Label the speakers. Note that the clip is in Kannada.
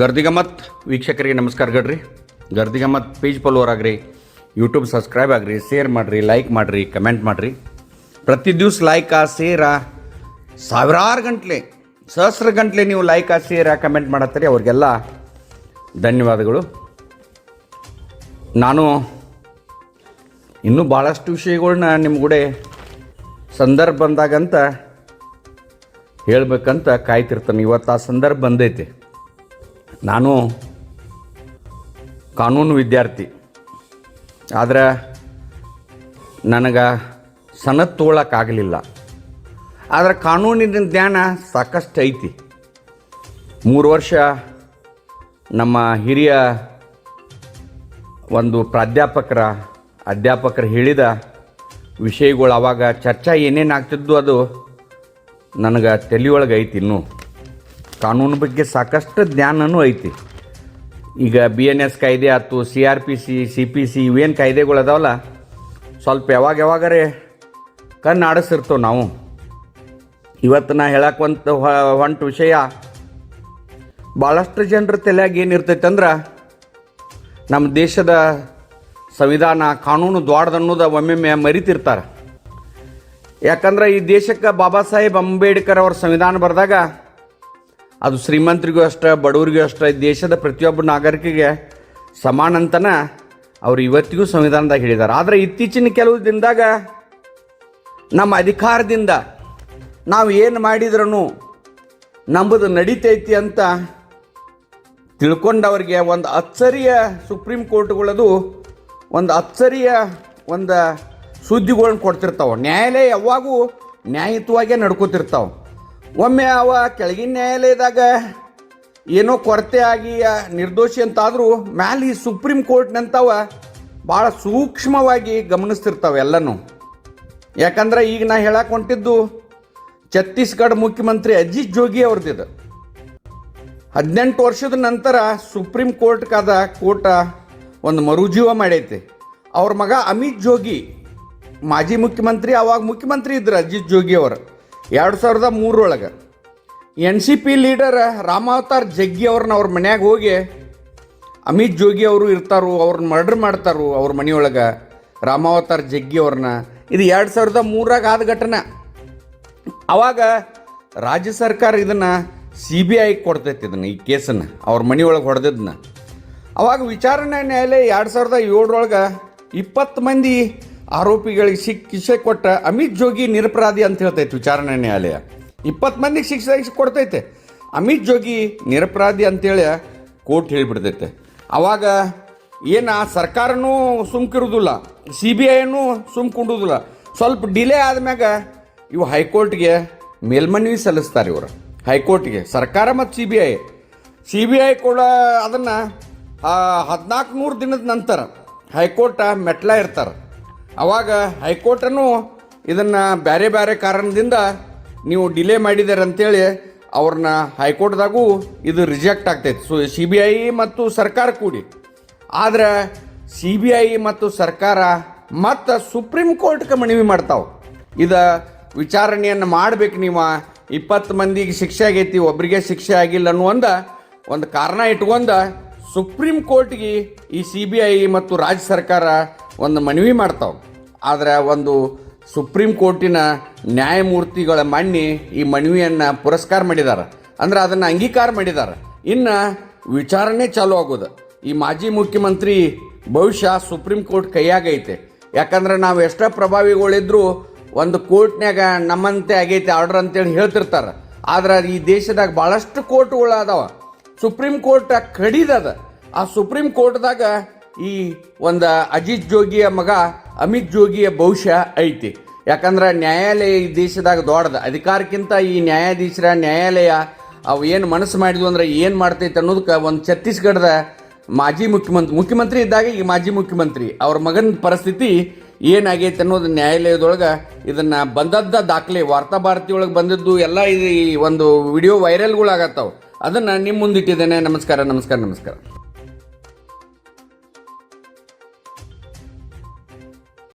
Speaker 1: ಗರ್ದಿಗಮ್ಮತ್ ವೀಕ್ಷಕರಿಗೆ ನಮಸ್ಕಾರ ಗಡ್ರಿ. ಗರ್ದಿಗಮ್ಮತ್ ಪೇಜ್ ಫಾಲೋವರ್ ಆಗ್ರಿ ಯೂಟ್ಯೂಬ್ ಸಬ್ಸ್ಕ್ರೈಬ್ ಆಗ್ರಿ ಶೇರ್ ಮಾಡಿರಿ ಲೈಕ್ ಮಾಡಿರಿ ಕಮೆಂಟ್ ಮಾಡಿರಿ. ಪ್ರತಿ ದಿವ್ಸ ಆ ಶೇರ ಸಾವಿರಾರು ಗಂಟ್ಲೆ, ಸಹಸ್ರ ಗಂಟ್ಲೆ ನೀವು ಲೈಕ ಶೇರ ಕಮೆಂಟ್ ಮಾಡತ್ತೀರಿ. ಅವ್ರಿಗೆಲ್ಲ ಧನ್ಯವಾದಗಳು. ನಾನು ಇನ್ನೂ ಭಾಳಷ್ಟು ವಿಷಯಗಳನ್ನ ನಿಮ್ಮ ಕೂಡ ಸಂದರ್ಭ ಬಂದಾಗಂತ ಹೇಳ್ಬೇಕಂತ ಕಾಯ್ತಿರ್ತಾನೆ. ಇವತ್ತು ಆ ಸಂದರ್ಭ ಬಂದೈತಿ. ನಾನು ಕಾನೂನು ವಿದ್ಯಾರ್ಥಿ. ಆದ್ರೆ ನನಗೆ ಸನತ್ ತೊಗೊಳಕ್ಕಾಗಲಿಲ್ಲ ಆದರೆ ಕಾನೂನಿನ ಜ್ಞಾನ ಸಾಕಷ್ಟು ಐತಿ. ಮೂರು ವರ್ಷ ನಮ್ಮ ಹಿರಿಯ ಒಂದು ಪ್ರಾಧ್ಯಾಪಕರ, ಅಧ್ಯಾಪಕರು ಹೇಳಿದ ವಿಷಯಗಳು ಅವಾಗ ಚರ್ಚಾ ಏನೇನು ಆಗ್ತಿದ್ದು ಅದು ನನಗೆ ತಲೆಯೊಳಗೆ ಐತಿ ಇನ್ನೂ. ಕಾನೂನು ಬಗ್ಗೆ ಸಾಕಷ್ಟು ಜ್ಞಾನನೂ ಐತಿ. ಈಗ ಬಿ ಎನ್ ಎಸ್ ಕಾಯ್ದೆ ಆಯ್ತು C R P C C P C ಇವೇನು ಕಾಯ್ದೆಗಳು ಅದಾವಲ್ಲ? ಸ್ವಲ್ಪ ಯಾವಾಗ ಯಾವಾಗರೇ ಕಣ್ಣು ಆಡಿಸಿರ್ತೇವೆ ನಾವು. ಇವತ್ತು ನಾ ಹೇಳಕ್ಕಂತ ಹೊಂಟ ವಿಷಯ ಭಾಳಷ್ಟು ಜನರ ತಲೆಯಾಗಿ ಏನಿರ್ತೈತೆ ಅಂದ್ರೆ ನಮ್ಮ ದೇಶದ ಸಂವಿಧಾನ, ಕಾನೂನು ದ್ವಾಡದನ್ನೋದು ಒಮ್ಮೆಮ್ಮೆ ಮರಿತಿರ್ತಾರೆ. ಯಾಕಂದ್ರೆ ಈ ದೇಶಕ್ಕೆ ಬಾಬಾ ಸಾಹೇಬ್ ಅಂಬೇಡ್ಕರ್ ಅವ್ರ ಸಂವಿಧಾನ ಬರೆದಾಗ ಅದು ಶ್ರೀಮಂತರಿಗೂ ಅಷ್ಟೇ, ಬಡವರಿಗೂ ಅಷ್ಟೇ ದೇಶದ ಪ್ರತಿಯೊಬ್ಬ ನಾಗರಿಕಿಗೆ ಸಮಾನ ಅಂತನ ಅವ್ರು ಇವತ್ತಿಗೂ ಸಂವಿಧಾನದಾಗ ಹೇಳಿದ್ದಾರೆ ಆದರೆ ಇತ್ತೀಚಿನ ಕೆಲವು ದಿನದಾಗ ನಮ್ಮ ಅಧಿಕಾರದಿಂದ ನಾವು ಏನು ಮಾಡಿದ್ರೂ ನಂಬುದು ನಡೀತೈತಿ ಅಂತ ತಿಳ್ಕೊಂಡವ್ರಿಗೆ ಒಂದು ಅಚ್ಚರಿಯ ಸುಪ್ರೀಂ ಕೋರ್ಟ್ಗಳದು ಒಂದು ಅಚ್ಚರಿಯ ಒಂದು ಸುದ್ದಿಗಳನ್ನ ಕೊಡ್ತಿರ್ತಾವೆ. ನ್ಯಾಯಾಲಯ ಯಾವಾಗೂ ನ್ಯಾಯಯುತವಾಗೇ ನಡ್ಕೋತಿರ್ತಾವೆ. ಒಮ್ಮೆ ಅವ ಕೆಳಗಿನ ನ್ಯಾಯಾಲಯದಾಗ ಏನೋ ಕೊರತೆ ಆಗಿ ನಿರ್ದೋಷಿ ಅಂತಾದರೂ ಮ್ಯಾಲೆ ಈ ಸುಪ್ರೀಂ ಕೋರ್ಟ್ನಂತವ ಭಾಳ ಸೂಕ್ಷ್ಮವಾಗಿ ಗಮನಿಸ್ತಿರ್ತಾವೆ ಎಲ್ಲನೂ. ಯಾಕಂದ್ರೆ ಈಗ ನಾ ಹೇಳಕ್ಕೆ ಹೊಂಟಿದ್ದು ಛತ್ತೀಸ್ಗಢ ಮುಖ್ಯಮಂತ್ರಿ ಅಜಿತ್ ಜೋಗಿ ಅವ್ರದ್ದಿದೆ. ಹದಿನೆಂಟು ವರ್ಷದ ನಂತರ ಸುಪ್ರೀಂ ಕೋರ್ಟ್ಗಾದ ಕೋರ್ಟ ಒಂದು ಮರುಜೀವ ಮಾಡೈತೆ. ಅವ್ರ ಮಗ ಅಮಿತ್ ಜೋಗಿ, ಮಾಜಿ ಮುಖ್ಯಮಂತ್ರಿ, ಅವಾಗ ಮುಖ್ಯಮಂತ್ರಿ ಇದ್ರು ಅಜಿತ್ ಜೋಗಿ ಅವರು. ಎರಡು ಸಾವಿರದ ಮೂರರೊಳಗೆ N C P leader Ramavatar Jaggi ಅವ್ರನ್ನ ಅವ್ರ ಮನ್ಯಾಗ ಹೋಗಿ ಅಮಿತ್ ಜೋಗಿ ಅವರು ಇರ್ತಾರೋ, ಅವ್ರನ್ನ ಮರ್ಡರ್ ಮಾಡ್ತಾರೋ ಅವ್ರ ಮನೆಯೊಳಗೆ ರಾಮಾವತಾರ್ ಜಗ್ಗಿ ಅವ್ರನ್ನ. ಇದು ಎರಡು ಸಾವಿರದ ಮೂರಾಗ ಆದ ಘಟನೆ. ಆವಾಗ ರಾಜ್ಯ ಸರ್ಕಾರ ಇದನ್ನು ಸಿ ಬಿ ಐ ಕೊಡ್ತೈತಿ ಇದನ್ನು, ಈ ಕೇಸನ್ನು, ಅವ್ರ ಮನೆಯೊಳಗೆ ಹೊಡೆದಿದ್ದನ್ನ ಅವಾಗ ವಿಚಾರಣೆ ನ್ಯಾಯಾಲಯ ಎರಡು ಸಾವಿರದ ಏಳರೊಳಗೆ ಇಪ್ಪತ್ತು ಮಂದಿ ಆರೋಪಿಗಳಿಗೆ ಶಿಕ್ಷೆ ಕೊಟ್ಟ ಅಮಿತ್ ಜೋಗಿ ನಿರಪರಾಧಿ ಅಂತ ಹೇಳ್ತೈತೆ ವಿಚಾರಣೆ ನ್ಯಾಯಾಲಯ ಇಪ್ಪತ್ತು ಮಂದಿಗೆ ಶಿಕ್ಷೆ ಕೊಡ್ತೈತೆ. ಅಮಿತ್ ಜೋಗಿ ನಿರಪರಾಧಿ ಅಂತೇಳಿ ಕೋರ್ಟ್ ಹೇಳಿಬಿಡ್ತೈತೆ. ಅವಾಗ ಏನು ಸರ್ಕಾರನೂ ಸುಮ್ಕಿರುವುದಿಲ್ಲ ಸಿ ಬಿ ಐನೂ ಸುಮ್ಕೊಂಡುದಿಲ್ಲ. ಸ್ವಲ್ಪ ಡಿಲೇ ಆದ್ಮ್ಯಾಗ ಇವು ಹೈಕೋರ್ಟ್ಗೆ ಮೇಲ್ಮನವಿ ಸಲ್ಲಿಸ್ತಾರೆ ಇವರು. ಹೈಕೋರ್ಟ್ಗೆ ಸರ್ಕಾರ ಮತ್ತು C B I. C B I ಕೂಡ ಅದನ್ನು ಹದಿನಾಲ್ಕು ನೂರು ದಿನದ ನಂತರ ಹೈಕೋರ್ಟ ಮೆಟ್ಲ ಇರ್ತಾರೆ ಅವಾಗ ಹೈಕೋರ್ಟನು ಇದನ್ನು ಬೇರೆ ಬೇರೆ ಕಾರಣದಿಂದ ನೀವು ಡಿಲೇ ಮಾಡಿದ್ದಾರೆ ಅಂತೇಳಿ ಅವ್ರನ್ನ ಹೈಕೋರ್ಟ್ದಾಗೂ ಇದು ರಿಜೆಕ್ಟ್ ಆಗ್ತೈತೆ. ಸೊ ಸಿ ಬಿ ಐ ಮತ್ತು ಸರ್ಕಾರ ಕೂಡಿ. ಆದರೆ ಸಿ ಬಿ ಐ ಮತ್ತು ಸರ್ಕಾರ ಮತ್ತು ಸುಪ್ರೀಂ ಕೋರ್ಟ್ಗೆ ಮನವಿ ಮಾಡ್ತಾವೆ. ಇದು ವಿಚಾರಣೆಯನ್ನು ಮಾಡಬೇಕು ನೀವು. ಇಪ್ಪತ್ತು ಮಂದಿಗೆ ಶಿಕ್ಷೆ ಆಗೈತಿ ಒಬ್ಬರಿಗೆ ಶಿಕ್ಷೆ ಆಗಿಲ್ಲ ಅನ್ನುವಂದ ಒಂದು ಕಾರಣ ಇಟ್ಕೊಂಡ ಸುಪ್ರೀಂ ಕೋರ್ಟ್ಗೆ ಈ ಸಿ ಬಿ ಐ ಮತ್ತು ರಾಜ್ಯ ಸರ್ಕಾರ ಒಂದು ಮನವಿ ಮಾಡ್ತಾವೆ. ಆದರೆ ಒಂದು ಸುಪ್ರೀಂ ಕೋರ್ಟಿನ ನ್ಯಾಯಮೂರ್ತಿಗಳ ಮಣ್ಣಿ ಈ ಮನವಿಯನ್ನು ಪುರಸ್ಕಾರ ಮಾಡಿದ್ದಾರೆ ಅಂದ್ರೆ ಅದನ್ನು ಅಂಗೀಕಾರ ಮಾಡಿದ್ದಾರೆ ಇನ್ನು ವಿಚಾರಣೆ ಚಾಲೂ ಆಗೋದು. ಈ ಮಾಜಿ ಮುಖ್ಯಮಂತ್ರಿ ಭವಿಷ್ಯ ಸುಪ್ರೀಂ ಕೋರ್ಟ್ ಕೈಯಾಗೈತೆ ಯಾಕಂದ್ರೆ ನಾವು ಎಷ್ಟೋ ಪ್ರಭಾವಿಗಳಿದ್ರು ಒಂದು ಕೋರ್ಟ್ನಾಗ ನಮ್ಮಂತೆ ಆಗೈತೆ ಆರ್ಡರ್ ಅಂತೇಳಿ ಹೇಳ್ತಿರ್ತಾರೆ. ಆದ್ರೆ ಈ ದೇಶದಾಗ ಭಾಳಷ್ಟು ಕೋರ್ಟ್ಗಳು ಅದಾವ. ಸುಪ್ರೀಂ ಕೋರ್ಟ್ ಕಡಿದದ ಆ ಸುಪ್ರೀಂ ಕೋರ್ಟ್ದಾಗ ಈ ಒಂದು ಅಜಿತ್ ಜೋಗಿಯ ಮಗ ಅಮಿತ್ ಜೋಗಿಯ ಭವಿಷ್ಯ ಐತಿ. ಯಾಕಂದ್ರೆ ನ್ಯಾಯಾಲಯ ಈ ದೇಶದಾಗ ದೊಡ್ಡದ. ಅಧಿಕಾರಕ್ಕಿಂತ ಈ ನ್ಯಾಯಾಧೀಶರ ನ್ಯಾಯಾಲಯ ಅವು ಏನು ಮನಸ್ಸು ಮಾಡಿದ್ವು ಅಂದ್ರೆ ಏನು ಮಾಡ್ತೈತೆ ಅನ್ನೋದಕ್ಕೆ ಒಂದು ಛತ್ತೀಸ್ಗಢದ ಮಾಜಿ ಮುಖ್ಯಮಂತ್ರಿ ಮುಖ್ಯಮಂತ್ರಿ ಇದ್ದಾಗ ಈ ಮಾಜಿ ಮುಖ್ಯಮಂತ್ರಿ ಅವ್ರ ಮಗನ ಪರಿಸ್ಥಿತಿ ಏನಾಗೈತೆ ಅನ್ನೋದು ನ್ಯಾಯಾಲಯದೊಳಗೆ ಇದನ್ನು ಬಂದದ್ದ ದಾಖಲೆ, ವಾರ್ತಾ ಭಾರತಿಯೊಳಗೆ ಬಂದದ್ದು ಎಲ್ಲ ಈ ಒಂದು ವಿಡಿಯೋ ವೈರಲ್ಗಳಾಗತ್ತವು. ಅದನ್ನು ನಿಮ್ಮ ಮುಂದಿಟ್ಟಿದ್ದೇನೆ ನಮಸ್ಕಾರ ನಮಸ್ಕಾರ ನಮಸ್ಕಾರ.